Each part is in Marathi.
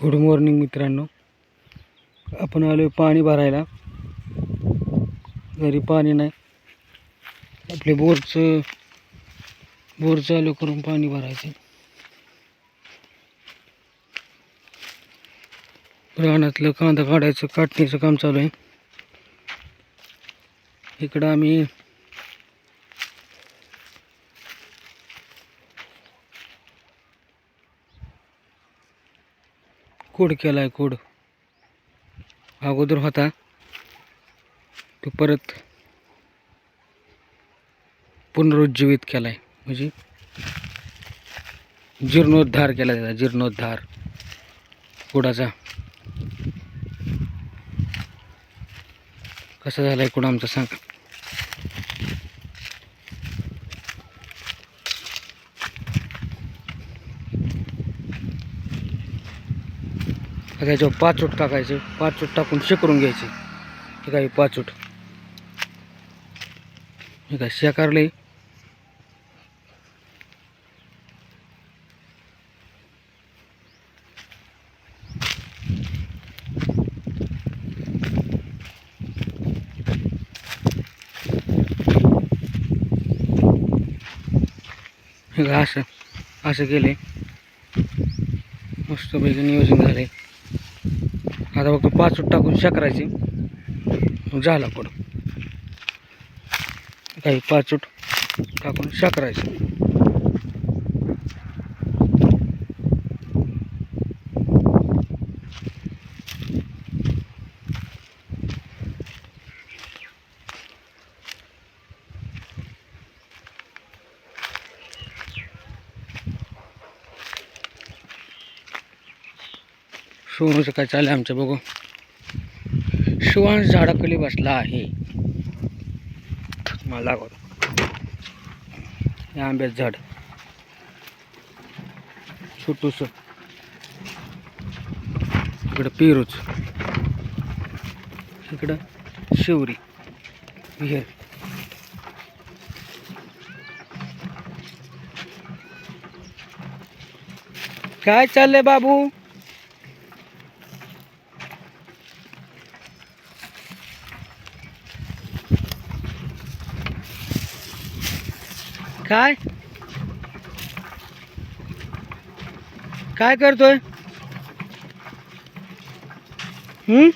गुड मॉर्निंग मित्रांनो. आपण आलो पाणी भरायला. घरी पाणी नाही. आपले बोरचं बोर चालू करून पाणी भरायचं. रानातलं कांदा काढायचं काटणीचं काम चालू आहे. इकडं आम्ही कोड केला आहे कोड. अगोदर होता तो परत पुनरुज्जीवित केला आहे म्हणजे जीर्णोद्धार केला त्याचा जीर्णोद्धार. कुडाचा. कसा झाला आहे कुड आमचा सांग. त्याच्यावर सूट टाकायचं पाचोट टाकून शेकरून घ्यायचे. हे काय पाच सूट हे काय शेकारले? हे असं असं केले मस्तपैकी नियोजन झाले आता फक्त पाच टाकून शकरायचे मग झाला पुढं. काही पाच टाकून शकरायचे सोनूचं काय चाललं आमचं बघू. शिवांश झाडाखाली बसला आहे. मला लागवत हे आंब्याचं झाड. छोटूस. इकडं पेरूच. इकडं शिवरी. विहीर काय चाललंय बाबू? काय? काय करतोय? हम्म?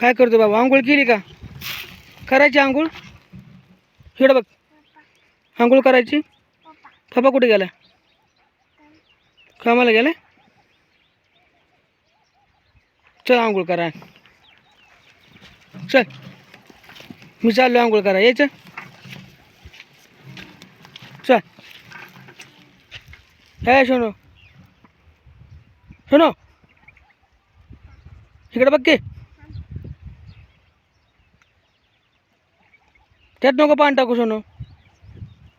काय करतोय बाबा? आंघोळ केली का? करायची आंघोळ? हिड बघ. आंघोळ करायची? पप्पा कुठे गेला कामाला गेला चल आंघोळ करा. चल. मी चाललो आंघोळ करा यायचं? चल. हे सोनो. सोनो. इकडे बघ की. त्यात नको पाणी टाकू सोनो.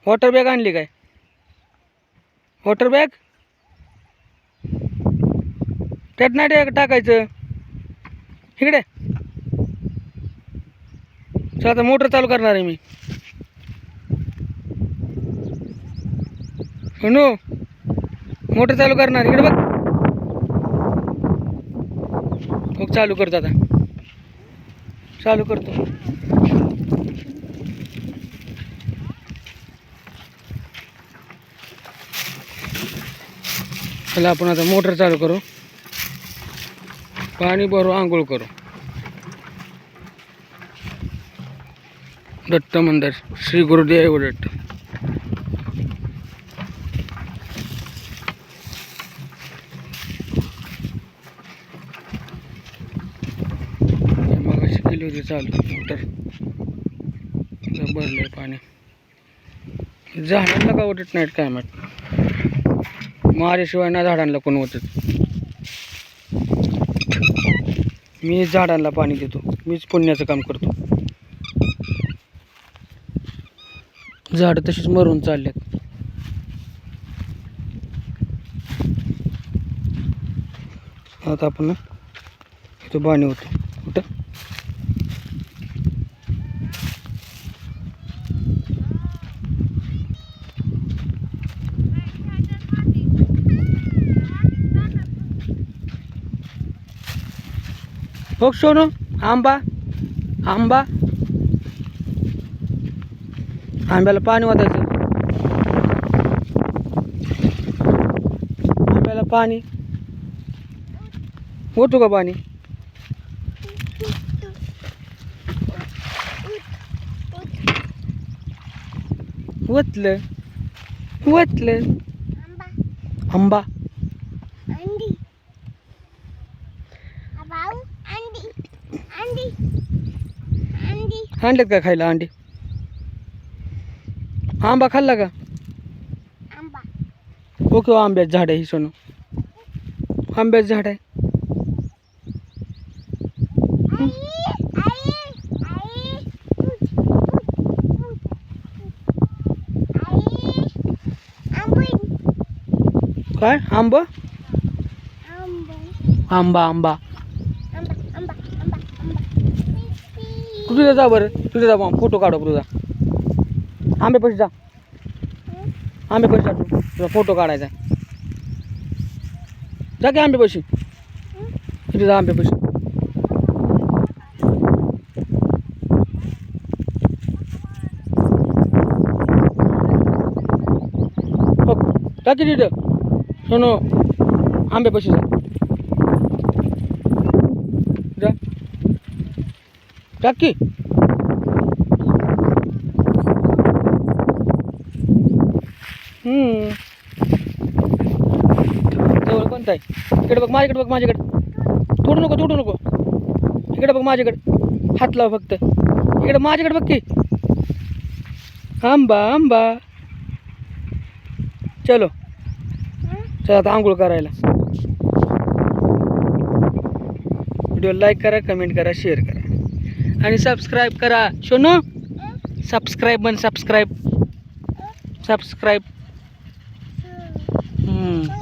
वॉटर बॅग आणली काय? Water bag? त्यात नाही टाक- टाकायचं. इकडे. चल आता मोटर चालू करणार आहे मी. नो मोटर चालू करणार इकडे बघ. मग चालू करतो आता. चालू करतो. चला आपण आता मोटर चालू करू. पाणी भरू आंघोळ करू. दत्त मंदिर श्री गुरुदेव दत्त. मग अशी केली होती चालू मोटर भरलंय पाणी. झाडांना का उठत नाहीत काय माहीत माझ्याशिवाय ना झाडांना कोण होतच मी झाडांना पाणी देतो मीच पुण्याचं काम करतो. झाडं तशीच मरून चाललेत आता आपण इथं बाणी होतो कुठं? बघ सोनू आंबा आंबा. आंब्याला पाणी वाटायचं आंब्याला पाणी ओतू का पाणी ओतलं ओतलं आंबा अंडी अंडी आणलेत का खायला अंडी आंबा खाल्ला का? ओके आंब्याचं झाड आहे ही सोनू. आंब्याचं झाड आहे. काय? आंबा? आंबे आंबा. तिथे जा बरं? तुझे जा फोटो काढू तुझा आंबे पैसे जा. आंबे पैसे जा तू. तुझा फोटो काढायचा आहे. जा की आंबे पैसे. तिथे जा आंबे पैसे. हो टाकी तिथं. सोनो आंबे पैसे जा. जा की. जवळ कोणता आहे? इकडे बघ माझ्याकडे बघ माझ्याकडे. तोडू नको तोडू नको. इकडे बघ माझ्याकडे. हात लाव फक्त. इकडे माझ्याकडे बघ की. आंबा आंबा. चलो. चला आता आंघोळ करायला. व्हिडिओ लाईक करा कमेंट करा शेअर करा. आणि सबस्क्राईब करा. शोनो सबस्क्राईब बन सबस्क्राईब. सबस्क्राईब. हम्म.